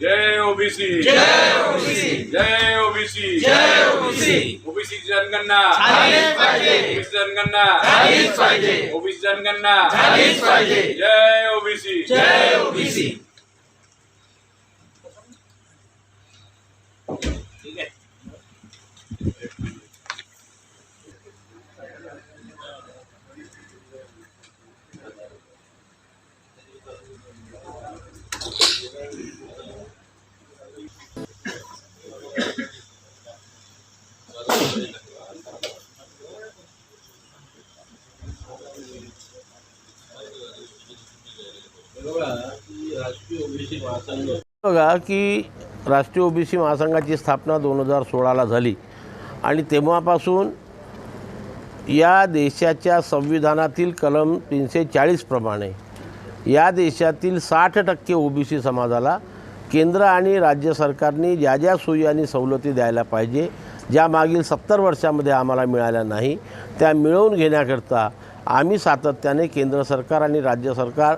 जय OBC. जय OBC. जय OBC. जय ओबीसी। ओबीसी जनगणना। झालीच पाहिजे। ओबीसी जनगणना। झालीच पाहिजे। ओबीसी जनगणना। झालीच पाहिजे। जय ओबीसी। जय ओबीसी। बघा की राष्ट्रीय ओबीसी महासंघाची स्थापना दोन हजार सोळाला झाली. आणि तेव्हापासून या देशाच्या संविधानातील कलम तीनशे चाळीसप्रमाणे या देशातील साठ टक्के ओबीसी समाजाला केंद्र आणि राज्य सरकारने ज्या ज्या सोयी आणि सवलती द्यायला पाहिजे ज्या मागील सत्तर वर्षामध्ये आम्हाला मिळाल्या नाही त्या मिळवून घेण्याकरता आम्ही सातत्याने केंद्र सरकार आणि राज्य सरकार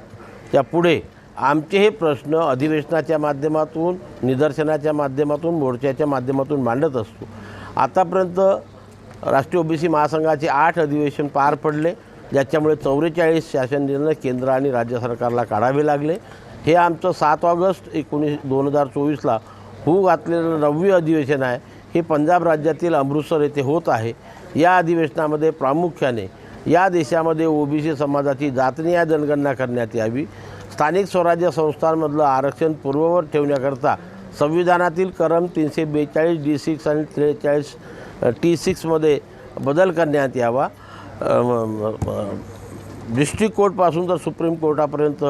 पुढे आमचे हे प्रश्न अधिवेशनाच्या माध्यमातून निदर्शनाच्या माध्यमातून मोर्चाच्या माध्यमातून मांडत असतो. आतापर्यंत राष्ट्रीय ओबीसी महासंघाचे आठ अधिवेशन पार पडले ज्याच्यामुळे चौवेचाळीस शासन निर्णय केंद्र आणि राज्य सरकारला काढावे लागले. हे आमचं सात ऑगस्ट एकोणीस दोन हजार चोवीसला होऊ घातलेलं नववे अधिवेशन आहे. हे पंजाब राज्यातील अमृतसर येथे होत आहे. या अधिवेशनामध्ये प्रामुख्याने या देशामध्ये ओबीसी समाजाची जातनीय जनगणना करण्यात यावी. स्थानिक स्वराज्य संस्थांमधलं आरक्षण पूर्ववत ठेवण्याकरता संविधानातील करम तीनशे बेचाळीस डी सिक्स आणि त्रेचाळीस टी सिक्समध्ये बदल करण्यात यावा. डिस्ट्रिक्ट कोर्टपासून तर सुप्रीम कोर्टापर्यंत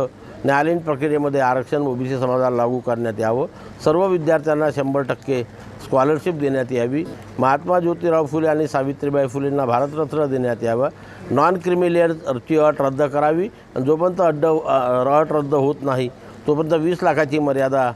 न्यायालयीन प्रक्रियेमध्ये आरक्षण ओबीसी समाजाला लागू करण्यात यावं. सर्व विद्यार्थ्यांना शंभर टक्के स्कॉलरशिप देण्यात यावी. महात्मा ज्योतिराव फुले आणि सावित्रीबाई फुलेंना भारतरत्न देण्यात यावं. नॉन क्रिमिलियरची अट रद्द करावी. आणि जोपर्यंत अड्ड अट रद्द होत नाही तोपर्यंत वीस लाखाची मर्यादा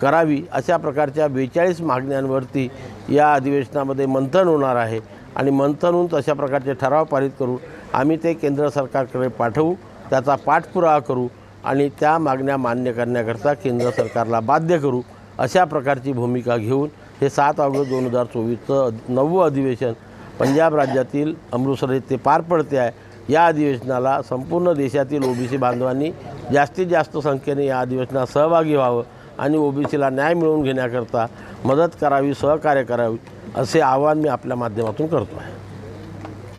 करावी अशा प्रकारच्या बेचाळीस मागण्यांवरती या अधिवेशनामध्ये मंथन होणार आहे. आणि मंथन होऊन तशा प्रकारचे ठराव पारित करू आम्ही ते केंद्र सरकारकडे पाठवू त्याचा पाठपुरावा करू आणि त्या मागण्या मान्य करण्याकरता केंद्र सरकारला बाध्य करू अशा प्रकारची भूमिका घेऊन हे सात ऑगस्ट दोन हजार चोवीसचं नववं अधिवेशन पंजाब राज्यातील अमृतसर येथे पार पडते आहे. या अधिवेशनाला संपूर्ण देशातील ओबीसी बांधवांनी जास्तीत जास्त संख्येने या अधिवेशनात सहभागी व्हावं आणि ओबीसीला न्याय मिळवून घेण्याकरता मदत करावी सहकार्य करावी असे आवाहन मी आपल्या माध्यमातून करतो आहे.